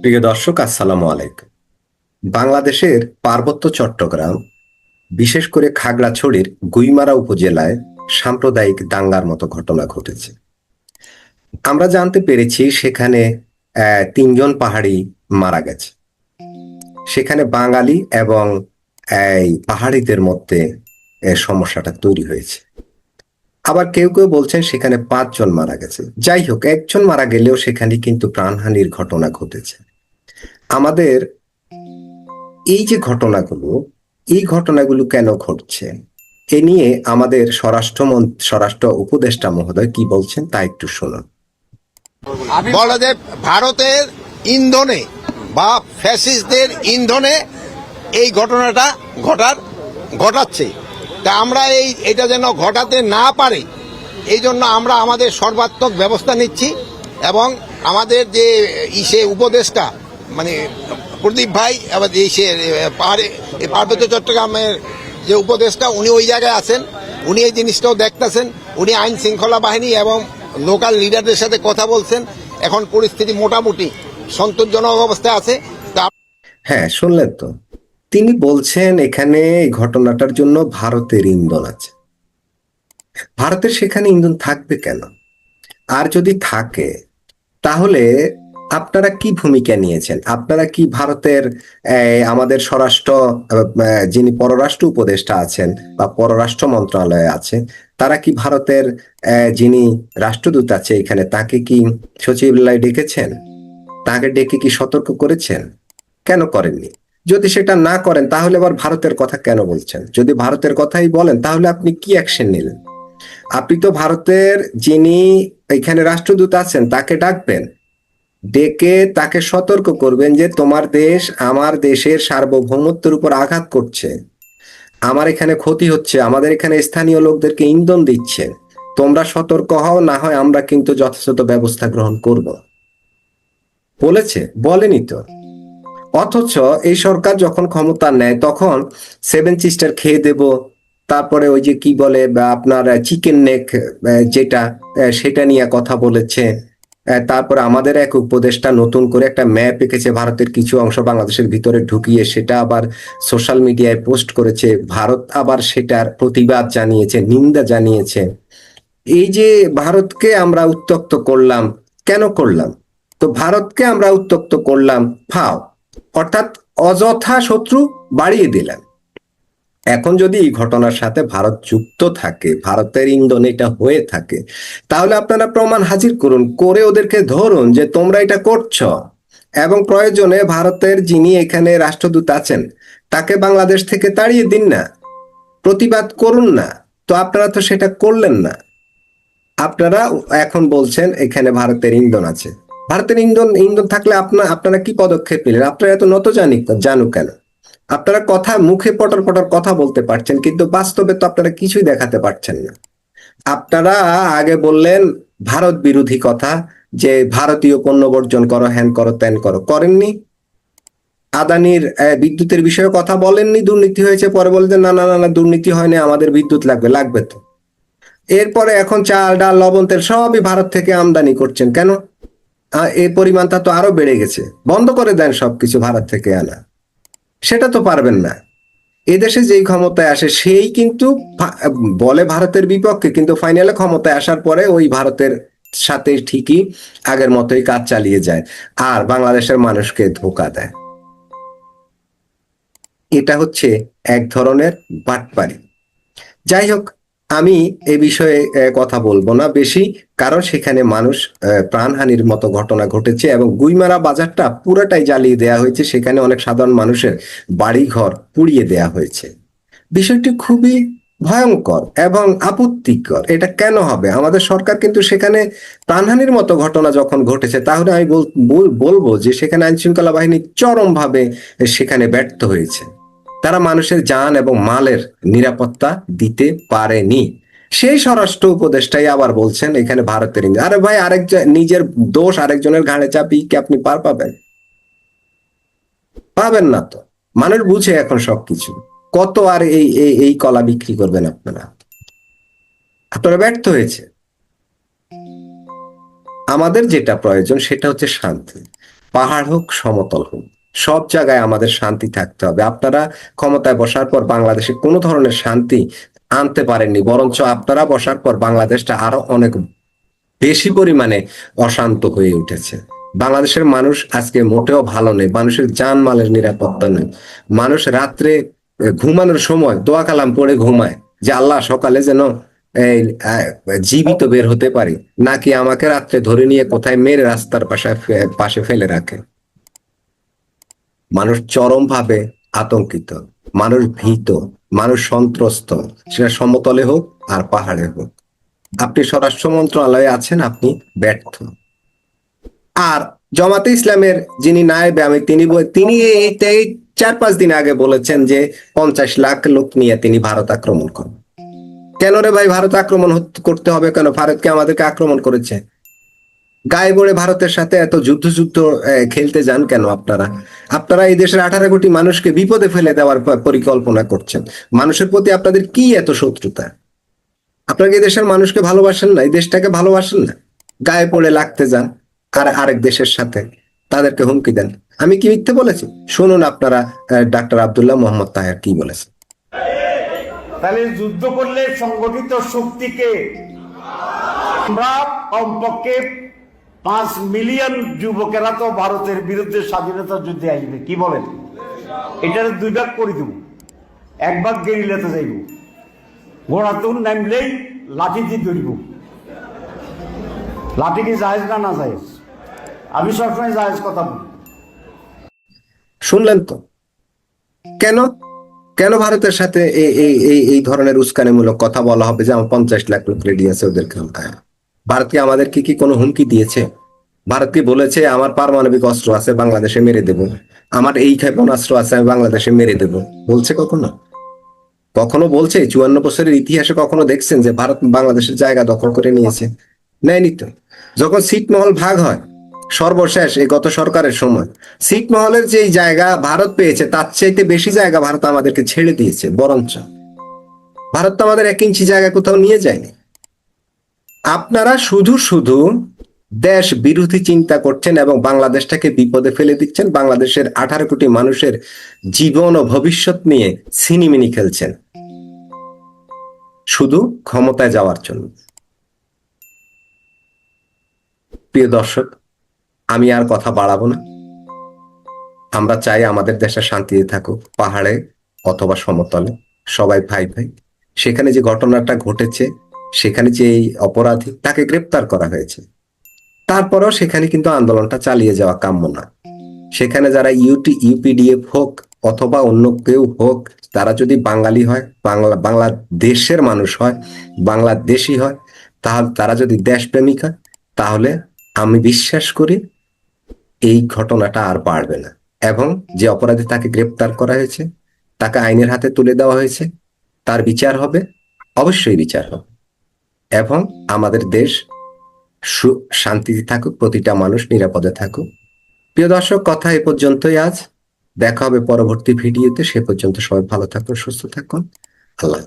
প্রিয় দর্শক, আসসালামু আলাইকুম। বাংলাদেশের পার্বত্য চট্টগ্রাম, বিশেষ করে খাগড়াছড়ির গুইমারা উপজেলায় সাম্প্রদায়িক দাঙ্গার মতো ঘটনা ঘটেছে। আমরা জানতে পেরেছি সেখানে তিনজন পাহাড়ি মারা গেছে। সেখানে বাঙালি এবং, এই পাহাড়িদের মধ্যে সমস্যাটা তৈরি হয়েছে। আবার কেউ কেউ বলছেন সেখানে পাঁচজন মারা গেছে। যাই হোক, একজন মারা গেলেও সেখানে কিন্তু প্রাণহানির ঘটনা ঘটেছে। আমাদের এই যে ঘটনাগুলো, এই ঘটনাগুলো কেন ঘটছে, এ নিয়ে আমাদের স্বরাষ্ট্র স্বরাষ্ট্র উপদেষ্টা মহোদয় কি বলছেন তা একটু শুনুন। বলা যায়, ভারতের ইন্ধনে বা ফ্যাসিস্টদের ইন্ধনে এই ঘটনাটা ঘটার, ঘটাচ্ছে। তা আমরা এই, এটা যেন ঘটাতে না পারে, এই জন্য আমরা আমাদের সর্বাত্মক ব্যবস্থা নিচ্ছি এবং আমাদের যে ইসে উপদেষ্টা মানে প্রদীপ ভাই, আবার এই সে পাহাড়ে পার্বত্য চট্টগ্রামের যে উপদেষ্টা, উনি ওই জায়গায় আছেন, উনি এই জিনিসটাও দেখতেছেন, উনি আইন শৃঙ্খলা বাহিনী এবং লোকাল লিডারদের সাথে কথা বলছেন, এখন পরিস্থিতি মোটামুটি সন্তোষজনক অবস্থায় আছে হ্যাঁ শুনলেন তো। তিনি বলছেন, এখানে এই ঘটনাটার জন্য ভারতের ইন্ধন আছে। ভারতের সেখানে ইন্ধন থাকবে কেন? আর যদি থাকে, তাহলে আপনারা কি ভূমিকা নিয়েছেন? আপনারা কি ভারতের আমাদের স্বরাষ্ট্র যিনি পররাষ্ট্র উপদেষ্টা আছেন বা পররাষ্ট্র মন্ত্রণালয়ে আছে তারা কি ভারতের যিনি রাষ্ট্রদূত আছে এখানে, তাকে কি সচিবালয় ডেকেছেন? তাকে ডেকে কি সতর্ক করেছেন? কেন করেননি? যদি সেটা না করেন, তাহলে আবার ভারতের কথা কেন বলছেন? যদি ভারতের কথাই বলেন, তাহলে আপনি কি অ্যাকশন নিলেন? আপনি তো ভারতের যিনি এখানে রাষ্ট্রদূত আছেন, তাকে ডাকবেন। ডেকে তাকে সতর্ক করবেন যে তোমার দেশ আমার দেশের সার্বভৌমত্বের উপর আঘাত করছে। আমার এখানে ক্ষতি হচ্ছে, আমাদের এখানে স্থানীয় লোকদেরকে ইন্ধন দিচ্ছে। তোমরা সতর্ক হও, না হয় আমরা কিন্তু যথাযথ ব্যবস্থা গ্রহণ করব। বলেছে, বলেনি তো। অথচ এই সরকার যখন ক্ষমতা নেয়, তখন সেভেন সিস্টার খেয়ে দেব। তারপরে ওই যে কি বলে আপনার চিকেন নেক যেটা সেটা নিয়ে কথা বলেছে। তারপরে আমাদের এক উপদেষ্টা নতুন করে একটা ম্যাপ এঁকেছে ভারতের কিছু অংশ বাংলাদেশের ভিতরে ঢুকিয়ে, সেটা আবার সোশ্যাল মিডিয়ায় পোস্ট করেছে। ভারত আবার সেটার প্রতিবাদ জানিয়েছে, নিন্দা জানিয়েছে। এই যে ভারতকে আমরা উত্তক্ত করলাম, কেন করলাম? তো ভারতকে আমরা উত্তক্ত করলাম, ফাও। অর্থাৎ অযথা শত্রু বাড়িয়ে দিলেন। এখন যদি এই ঘটনার সাথে ভারত যুক্ত থাকে, ভারতের ইন্ধন এটা হয়ে থাকে, তাহলে আপনারা প্রমাণ হাজির করুন, করে ওদেরকে ধরুন যে তোমরা এটা করছ। এবং প্রয়োজনে ভারতের যিনি এখানে রাষ্ট্রদূত আছেন, তাকে বাংলাদেশ থেকে তাড়িয়ে দিন না, প্রতিবাদ করুন না, তো আপনারা তো সেটা করলেন না। আপনারা এখন বলছেন এখানে ভারতের ইন্ধন আছে। ভারতের ইন্ধন ইন্ধন থাকলে আপনার আপনারা কি পদক্ষেপ নিলেন? আপনারা এত নত জানি জানু কেন? আপনারা কথা মুখে পটর পটর কথা বলতে পারছেন, কিন্তু বাস্তবে তো আপনারা কিছুই দেখাতে পারছেন না। আপনারা আগে বললেন, ভারত বিরোধী কথা, যে ভারতীয় পণ্য বর্জন করো, হ্যান করো, ত্যান করো। করেননি। আদানির বিদ্যুতের বিষয়ে কথা বলেননি, দুর্নীতি হয়েছে, পরে বলতেন না না না, দুর্নীতি হয়নি, আমাদের বিদ্যুৎ লাগবে লাগবে তো। এরপরে এখন চাল, ডাল, লবণ, তেল সবই ভারত থেকে আমদানি করছেন। কেন? এই পরিমাণটা তো আরও বেড়ে গেছে। বন্ধ করে দেন সবকিছু ভারত থেকে আনা। সেটা তো পারবেন না। এদেশে যেই ক্ষমতায় আসে, সেই কিন্তু বলে ভারতের বিপক্ষে, কিন্তু ফাইনালে ক্ষমতায় আসার পরে ওই ভারতের সাথে ঠিকই আগের মতোই কাজ চালিয়ে যায় আর বাংলাদেশের মানুষকে ধোকা দেয়। এটা হচ্ছে এক ধরনের বাটপারি। যাই হোক আমি এ বিষয়ে কথা বলব না। বেশি কারণ সেখানে মানুষ প্রাণহানির মতো ঘটনা ঘটেছে এবং গুইমারা বাজারটা পুরোটাই জ্বালিয়ে দেওয়া হয়েছে। সেখানে অনেক সাধারণ মানুষের বাড়িঘর পুড়িয়ে দেওয়া হয়েছে। বিষয়টি খুবই ভয়ঙ্কর এবং আপত্তিকর। এটা কেন হবে? আমাদের সরকার কিন্তু সেখানে প্রাণহানির মতো ঘটনা যখন ঘটেছে, তাহলে আমি বল- বল- বলব যে সেখানে আইন শৃঙ্খলা বাহিনী চরমভাবে সেখানে ব্যর্থ হয়েছে। তারা মানুষের যান এবং মালের নিরাপত্তা দিতে পারেনি। সেই স্বরাষ্ট্র উপদেষ্টাই আবার বলছেন এখানে ভারতের। আরে ভাই, আরেকজন, নিজের দোষ আরেকজনের ঘাড়ে চাপিয়ে কি আপনি পার পাবেন? পাবেন না তো। মানুষ বুঝে এখন সবকিছু। কত আর এই এই কলা বিক্রি করবেন আপনারা? আপনারা ব্যর্থ হয়েছে। আমাদের যেটা প্রয়োজন সেটা হচ্ছে শান্তি। পাহাড় হোক, সমতল হোক। সব জায়গায় আমাদের শান্তি থাকতে হবে। আপনারা ক্ষমতায় বসার পর বাংলাদেশে কোনো ধরনের শান্তি আনতে পারেননি, বরঞ্চ আপনারা বসার পর বাংলাদেশটা আরও অনেক বেশি পরিমাণে অশান্ত হয়ে উঠেছে। বাংলাদেশের মানুষ আজকে মোটেও ভালো নেই, মানুষের জানমালের নিরাপত্তা নেই। মানুষ রাত্রে ঘুমানোর সময় দোয়া কালাম পড়ে ঘুমায় যে, আল্লাহ, সকালে যেন জীবিত বের হতে পারি। নাকি আমাকে রাত্রে ধরে নিয়ে কোথায় মেরে রাস্তার পাশে পাশে ফেলে রাখে? মানুষ চরম ভাবে আতঙ্কিত, মানুষ ভীত, মানুষ সন্ত্রস্ত, সেটা সমতলে হোক আর পাহাড়ে হোক। আপনি স্বরাষ্ট্র মন্ত্রণালয়ে আছেন, আপনি ব্যর্থ। আর জামাতে ইসলামের যিনি নায়েবে, আমি তিনি তিনি এই চার পাঁচ দিন আগে বলেছেন যে পঞ্চাশ লাখ লোক নিয়ে তিনি ভারত আক্রমণ করবেন কেন রে ভাই ভারত আক্রমণ করতে হবে কেন? ভারতকে আমাদেরকে আক্রমণ করেছে? গায়ে পড়ে ভারতের সাথে এত যুদ্ধ যুদ্ধ খেলতে যান কেন আপনারা? আপনারা এই দেশের আঠারো কোটি মানুষকে বিপদে ফেলে দেওয়ার পরিকল্পনা করছেন। মানুষের প্রতি আপনাদের কি এত শত্রুতা? আপনারা এই দেশের মানুষকে ভালোবাসেন না? এই দেশটাকে ভালোবাসেন না? গায়ে পড়ে লাগতে যান আর আরেক দেশের সাথে তাদেরকে হুমকি দেন। আমি কি মিথ্যে বলেছি? শুনুন আপনারা ডাক্তার আবদুল্লাহ মোহাম্মদ তাহের কি বলেছেন। তাহলে যুদ্ধ করলে সংগঠিত শক্তিকে আমরা কমপক্ষে পাঁচ মিলিয়ন যুবকেরা তো ভারতের বিরুদ্ধে স্বাধীনতা যুদ্ধে আসবে। কি বলেন? এটার দুই ভাগ করে দেব। এক ভাগ গেরিলাতে যাইব ঘোড়াতুন নামলেই লাঠি দিয়ে ধরব। লাঠি কি জাহেজ না না জাহেজ আমি সবসময় জাহেজ কথা বলি। শুনলেন তো? কেন? কেন ভারতের সাথে এই এই এই ধরনের উস্কানিমূলক কথা বলা হবে যে আমার পঞ্চাশ লাখ লোক রেডি আছে ওদেরকে হুমকায় ভারত কি আমাদেরকে কি কোনো হুমকি দিয়েছে? ভারত কি বলেছে, আমার পারমাণবিক অস্ত্র আছে, বাংলাদেশে মেরে দেব। আমার এই ক্ষেপণাস্ত্র আছে, আমি বাংলাদেশে মেরে দেব। বলছে কখনো? কখনো বলছে? চুয়ান্ন বছরের ইতিহাসে কখনো দেখছেন যে ভারত বাংলাদেশের জায়গা দখল করে নিয়েছে? নেয়নি তো। যখন ছিটমহল ভাগ হয়, সর্বশেষ এই গত সরকারের সময় ছিটমহলের যে জায়গা ভারত পেয়েছে, তার চাইতে বেশি জায়গা ভারত আমাদেরকে ছেড়ে দিয়েছে, বরঞ্চ। ভারত তো আমাদের এক ইঞ্চি জায়গা কোথাও নিয়ে যায়নি। আপনারা শুধু শুধু দেশ বিরোধী চিন্তা করছেন এবং বাংলাদেশটাকে বিপদে ফেলে দিচ্ছেন, বাংলাদেশের আঠারো কোটি মানুষের জীবন ও ভবিষ্যৎ নিয়ে সিনিমিনি খেলছেন। শুধু ক্ষমতায় যাওয়ার জন্য। প্রিয় দর্শক, আমি আর কথা বাড়াবো না। আমরা চাই আমাদের দেশে শান্তিতে থাকুক, পাহাড়ে অথবা সমতলে, সবাই ভাই ভাই। সেখানে যে ঘটনাটা ঘটেছে সেখানে যে অপরাধী, তাকে গ্রেপ্তার করা হয়েছে। তারপরেও সেখানে কিন্তু আন্দোলনটা চালিয়ে যাওয়া কাম্য না সেখানে যারা ইউটি, ইউপিডিএফ হোক অথবা অন্য কেউ হোক, তারা যদি বাঙালি হয়, বাংলা, বাংলাদেশের মানুষ হয়, বাংলাদেশি হয় তাহলে তারা যদি দেশপ্রেমিক হয়, তাহলে আমি বিশ্বাস করি এই ঘটনাটা আর বাড়বে না। এবং যে অপরাধী তাকে গ্রেপ্তার করা হয়েছে, তাকে আইনের হাতে তুলে দেওয়া হয়েছে, তার বিচার হবে, অবশ্যই বিচার হবে। এবং আমাদের দেশ শান্তিতে থাকুক, প্রতিটা মানুষ নিরাপদে থাকুক। প্রিয় দর্শক, কথা এ পর্যন্তই আজ। দেখা হবে পরবর্তী ভিডিওতে। সে পর্যন্ত সবাই ভালো থাকুন, সুস্থ থাকুন। আল্লাহ।